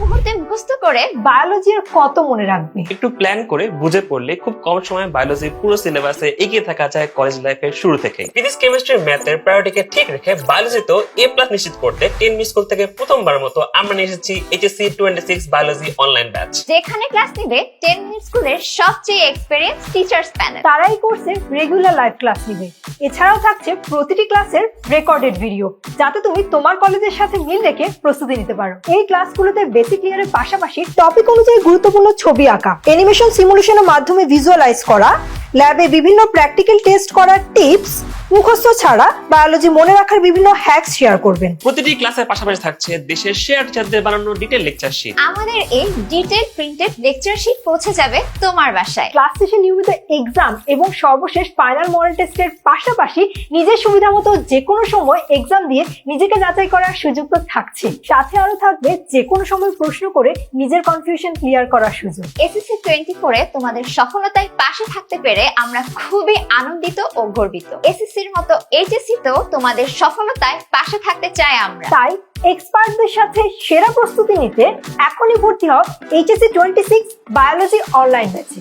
মুহূর্তে মুখস্থ করে বায়োলজি আর কত মনে রাখবে? একটু প্ল্যান করে বুঝে পড়লে খুব কম সময়ে বায়োলজি পুরো সিলেবাসে এগিয়ে থাকা যায় কলেজ লাইফের শুরু থেকে। ফিজিক্স কেমিস্ট্রি ম্যাথের প্রায়োরিটিকে ঠিক রেখে বায়োলজিতেও এ প্লাস নিশ্চিত করতে টেন মিস স্কুল থেকে প্রথমবার মতো আমরা নিয়ে এসেছি HSC twenty six biology online batch যেখানে ক্লাস নিবে টেন মিনিট স্কুলের সবচেয়ে এক্সপেরিয়েন্স টিচার্স প্যানেল তারাই কোর্সে রেগুলার লাইভ ক্লাস নিবে। এছাড়াও থাকছে প্রতিটি ক্লাসের রেকর্ডেড ভিডিও যাতে তুমি তোমার কলেজের সাথে মিল রেখে প্রস্তুতি নিতে পারো। এই ক্লাসগুলোতে বেসিক ক্লিয়ারের পাশাপাশি টপিক অনুযায়ী গুরুত্বপূর্ণ ছবি আঁকা। অ্যানিমেশন সিমুলেশনের মাধ্যমে ভিজুয়ালাইজ করা ল্যাবে বিভিন্ন প্র্যাকটিক্যাল টেস্ট করার টিপস মুখস্থ ছাড়া বায়োলজি মনে রাখার বিভিন্ন হ্যাকস শেয়ার করবেন। প্রতিটি ক্লাসের পাশাপাশি থাকছে দেশের শেয়ার টিচারদের বানানো ডিটেল লেকচার শিট আমাদের এই ডিটেল প্রিন্টেড লেকচার শিট পৌঁছে যাবে তোমার বাসায়। ক্লাস শেষে নিয়মিত এক্সাম এবং সর্বশেষ ফাইনাল মডেল টেস্টের পাশাপাশি নিজের সুবিধা মতো যে কোনো সময় এক্সাম দিয়ে নিজেকে যাচাই করার সুযোগ তো থাকছে সাথে আরও থাকবে যে কোনো সময় প্রশ্ন করে নিজের কনফিউশন ক্লিয়ার করার সুযোগ। এসএসসি টোয়েন্টি ফোরে তোমাদের সফলতায় পাশে থাকতে পেরে আমরা খুবই আনন্দিত ও গর্বিত। এসএসসির মতো এইচএসসি তেও তোমাদের সফলতায় পাশে থাকতে চাই আমরা। তাই এক্সপার্টদের সাথে সেরা প্রস্তুতি নিতে এখনই ভর্তি হও HSC twenty six biology online ব্যাচে